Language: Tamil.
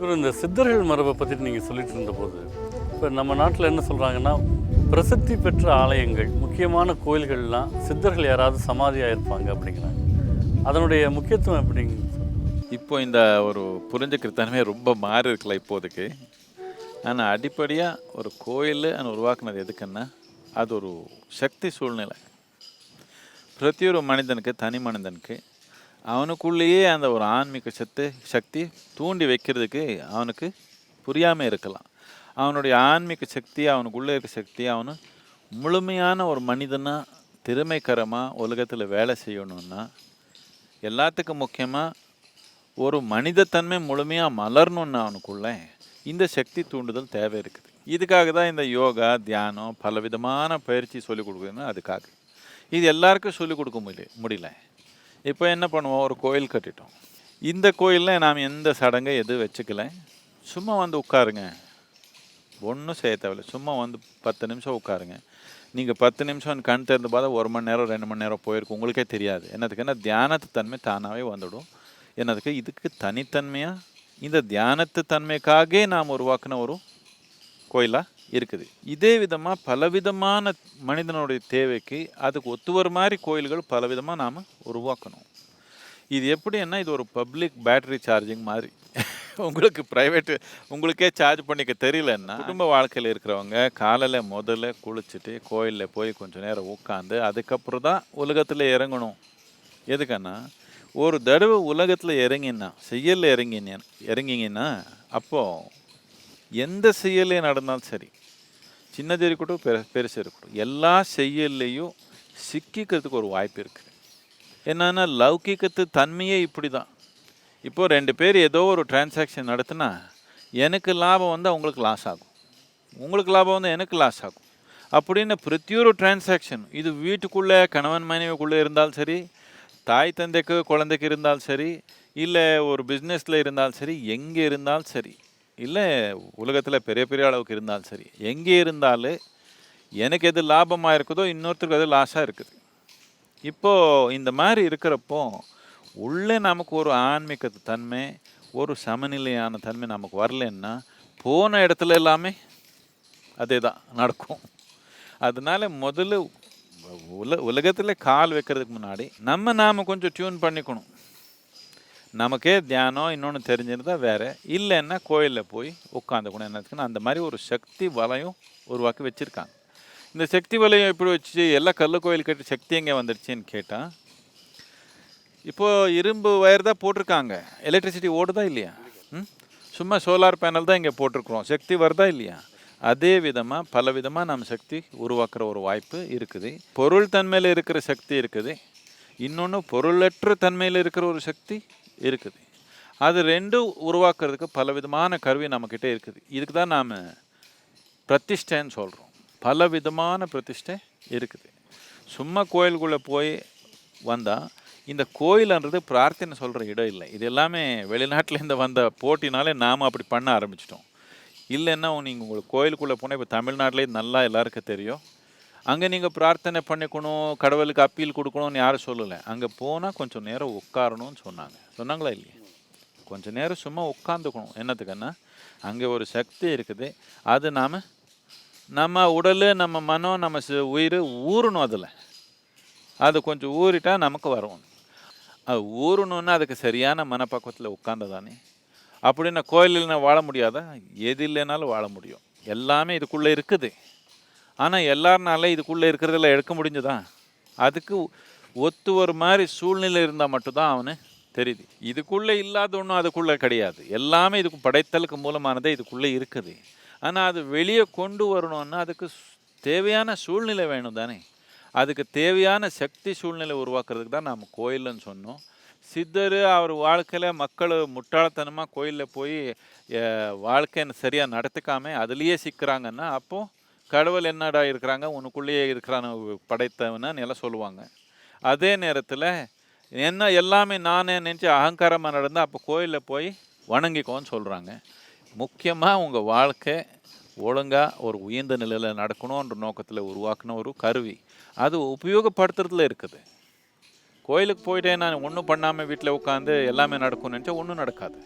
இவர் இந்த சித்தர்கள் மரபை பற்றி நீங்கள் சொல்லிட்டு இருந்தபோது இப்போ நம்ம நாட்டில் என்ன சொல்கிறாங்கன்னா பிரசித்தி பெற்ற ஆலயங்கள் முக்கியமான கோயில்கள்லாம் சித்தர்கள் யாராவது சமாதியாக இருப்பாங்க அப்படிங்கிறாங்க. அதனுடைய முக்கியத்துவம் எப்படிங்க? இப்போ இந்த ஒரு புரிஞ்சுக்கிற தன்மை ரொம்ப மாறி இருக்கல இப்போதைக்கு. ஆனால் அடிப்படையாக ஒரு கோயில் உருவாக்குனது எதுக்குன்னா அது ஒரு சக்தி சூழ்நிலை. பிரதியொரு ஒரு மனிதனுக்கு தனி மனிதனுக்கு அவனுக்குள்ளேயே அந்த ஒரு ஆன்மீக சத்து சக்தி தூண்டி வைக்கிறதுக்கு அவனுக்கு புரியாமல் இருக்கலாம். அவனுடைய ஆன்மீக சக்தி அவனுக்குள்ளே இருக்க சக்தி அவனு முழுமையான ஒரு மனிதனாக திறமைக்கரமாக உலகத்தில் வேலை செய்யணும்னா எல்லாத்துக்கும் முக்கியமாக ஒரு மனிதத்தன்மை முழுமையாக மலரணும்னு அவனுக்குள்ள இந்த சக்தி தூண்டுதல் தேவை இருக்குது. இதுக்காக தான் இந்த யோகா தியானம் பலவிதமான பயிற்சி சொல்லிக் கொடுக்குதுன்னா அதுக்காக. இது எல்லாருக்கும் சொல்லிக் கொடுக்க முடியல முடியல. இப்போ என்ன பண்ணுவோம்? ஒரு கோயில் கட்டிட்டோம். இந்த கோயிலில் நாம் எந்த சடங்கை எதுவும் வச்சுக்கல? சும்மா வந்து உட்காருங்க. ஒன்றும் செய்ய தேவையில்ல. சும்மா வந்து பத்து நிமிஷம் உட்காருங்க. நீங்கள் பத்து நிமிஷம் கண் திறந்து பார்த்தா ஒரு மணி நேரம் ரெண்டு மணி நேரம் போயிருக்கும். உங்களுக்கே தெரியாது. என்னதுக்குன்னா தியானத்து தன்மை தானாகவே வந்துடும். என்னதுக்கு? இதுக்கு தனித்தன்மையாக இந்த தியானத்து தன்மைக்காகவே நாம் உருவாக்கின ஒரு கோயிலாக இருக்குது. இதே விதமாக பலவிதமான மனிதனுடைய தேவைக்கு அதுக்கு ஒத்து வர மாதிரி கோயில்கள் பலவிதமாக நாம் உருவாக்கணும். இது எப்படின்னா இது ஒரு பப்ளிக் பேட்டரி சார்ஜிங் மாதிரி. உங்களுக்கு ப்ரைவேட்டு உங்களுக்கே சார்ஜ் பண்ணிக்க தெரியலன்னா குடும்ப வாழ்க்கையில் இருக்கிறவங்க காலையில் முதல்ல குளிச்சுட்டு கோயிலில் போய் கொஞ்சம் நேரம் உட்காந்து அதுக்கப்புறம் தான் உலகத்தில் இறங்கணும். எதுக்குன்னா ஒரு தடவை உலகத்தில் இறங்கினா செயலில் இறங்கினேன் இறங்கிங்கன்னா அப்போது எந்த செயலே நடந்தாலும் சரி சின்னது இருக்கட்டும் பெரு பெருசு இருக்கட்டும். எல்லா செயல்லையும் சிக்கிக்கிறதுக்கு ஒரு வாய்ப்பு இருக்குது என்னென்னா லௌகிக்கத்து தன்மையே இப்படி தான் இப்போ ரெண்டு பேர் ஏதோ ஒரு டிரான்சாக்ஷன் நடத்தினா எனக்கு லாபம் வந்து அவங்களுக்கு லாஸ் ஆகும். உங்களுக்கு லாபம் வந்து எனக்கு லாஸ் ஆகும். அப்படின்னு பிரத்தியொரு டிரான்சாக்ஷன் இது வீட்டுக்குள்ளே கணவன் மனைவிக்குள்ளே இருந்தாலும் சரி தாய் தந்தைக்கு குழந்தைக்கு இருந்தாலும் சரி இல்லை ஒரு பிஸ்னஸில் இருந்தாலும் சரி எங்கே இருந்தாலும் சரி இல்லை உலகத்தில் பெரிய பெரிய அளவுக்கு இருந்தாலும் சரி. எங்கே இருந்தாலும் எனக்கு எது லாபமாக இருக்குதோ இன்னொருத்தருக்கு அது லாஸாக இருக்குது. இப்போது இந்த மாதிரி இருக்கிறப்போ உள்ளே நமக்கு ஒரு ஆன்மீக தன்மை ஒரு சமநிலையான தன்மை நமக்கு வரலன்னா போன இடத்துல எல்லாமே அதே தான் நடக்கும். அதனால முதல்ல உல உலகத்தில் கால் வைக்கிறதுக்கு முன்னாடி நம்ம நாம் கொஞ்சம் டியூன் பண்ணிக்கணும். நமக்கே தியானம் இன்னொன்று தெரிஞ்சிருந்தா வேறு. இல்லைன்னா கோயிலில் போய் உட்காந்து கூட என்னத்துக்குன்னா அந்த மாதிரி ஒரு சக்தி வலையும் உருவாக்கி வச்சுருக்காங்க. இந்த சக்தி வலையம் எப்படி வச்சு எல்லா கல்லு கோயில் கட்டி சக்தி எங்கே வந்துடுச்சின்னு கேட்டால் இப்போது இரும்பு வயர் தான் போட்டிருக்காங்க. எலக்ட்ரிசிட்டி ஓடுதா இல்லையா? ம்? சும்மா சோலார் பேனல் தான் இங்கே போட்டிருக்கிறோம். சக்தி வருதா இல்லையா? அதே விதமாக பல விதமாக நம்ம சக்தி உருவாக்குற ஒரு வாய்ப்பு இருக்குது. பொருள் தன்மையில் இருக்கிற சக்தி இருக்குது. இன்னொன்று பொருளற்ற தன்மையில் இருக்கிற ஒரு சக்தி இருக்குது. அது ரெண்டும் உருவாக்குறதுக்கு பல விதமான கருவி நம்மக்கிட்ட இருக்குது. இதுக்கு தான் நாம் பிரதிஷ்டைன்னு சொல்கிறோம் பல விதமான பிரதிஷ்டை இருக்குது. சும்மா கோயிலுக்குள்ளே போய் வந்தால் இந்த கோயில்ன்றது பிரார்த்தனை சொல்கிற இடம் இல்லை. இது எல்லாமே வெளிநாட்டிலேருந்து வந்த போட்டினாலே நாம் அப்படி பண்ண ஆரம்பிச்சிட்டோம். இல்லைன்னா நீங்கள் உங்களுக்கு கோயிலுக்குள்ளே போனால் இப்போ தமிழ்நாட்டிலே நல்லா எல்லாருக்கும் தெரியும். அங்கே நீங்கள் பிரார்த்தனை பண்ணிக்கணும் கடவுளுக்கு அப்பீல் கொடுக்கணும்னு யாரும் சொல்லலை. அங்கே போனால் கொஞ்சம் நேரம் உட்காரணும்னு சொன்னாங்க. சொன்னாங்களா இல்லையா? கொஞ்சம் நேரம் சும்மா உட்காந்துக்கணும் என்னத்துக்குன்னா அங்கே ஒரு சக்தி இருக்குது. அது நாம் நம்ம உடல் நம்ம மனம் நம்ம உயிர் ஊறணும் அதில். அது கொஞ்சம் ஊறிட்டா நமக்கு வரும். அது ஊறணுன்னா அதுக்கு சரியான மனப்பக்குவத்தில் உட்காந்ததானே அப்படின்னா கோயிலில் வாழ முடியாதா? எது இல்லைனாலும் வாழ முடியும். எல்லாமே இதுக்குள்ளே இருக்குது. ஆனால் எல்லாருனால இதுக்குள்ளே இருக்கிறதில் எடுக்க முடிஞ்சதா? அதுக்கு ஒத்து ஒரு மாதிரி சூழ்நிலை இருந்தால் மட்டும்தான் அவனு தெரியுது. இதுக்குள்ளே இல்லாத ஒன்றும் அதுக்குள்ளே கிடையாது. எல்லாமே இதுக்கு படைத்தலுக்கு மூலமானதே இதுக்குள்ளே இருக்குது. ஆனால் அது வெளியே கொண்டு வரணும்னா அதுக்கு தேவையான சூழ்நிலை வேணும் தானே. அதுக்கு தேவையான சக்தி சூழ்நிலை உருவாக்குறதுக்கு தான் நாம் கோயில்னு சொன்னோம். சித்தர் அவர் வாழ்க்கையில் மக்கள் முட்டாள்தனமாக கோயிலில் போய் வாழ்க்கையை சரியாக நடத்துக்காமல் அதுலேயே சிக்கிறாங்கன்னா அப்போது கடவுள் என்னடா இருக்கிறாங்க? உனக்குள்ளேயே இருக்கிறான படைத்தவனு எல்லாம் சொல்லுவாங்க. அதே நேரத்தில் என்ன எல்லாமே நானே நினச்சி அகங்காரமாக நடந்தால் அப்போ கோயிலில் போய் வணங்கிக்கோன்னு சொல்கிறாங்க முக்கியமாக உங்கள் வாழ்க்கை ஒழுங்காக ஒரு உயர்ந்த நிலையில் நடக்கணுன்ற நோக்கத்தில் உருவாக்கின ஒரு கருவி. அது உபயோகப்படுத்துறதுல இருக்குது. கோயிலுக்கு போயிட்டே நான் ஒன்றும் பண்ணாமல் வீட்டில் உட்காந்து எல்லாமே நடக்கும்னு நினச்சா ஒன்றும் நடக்காது.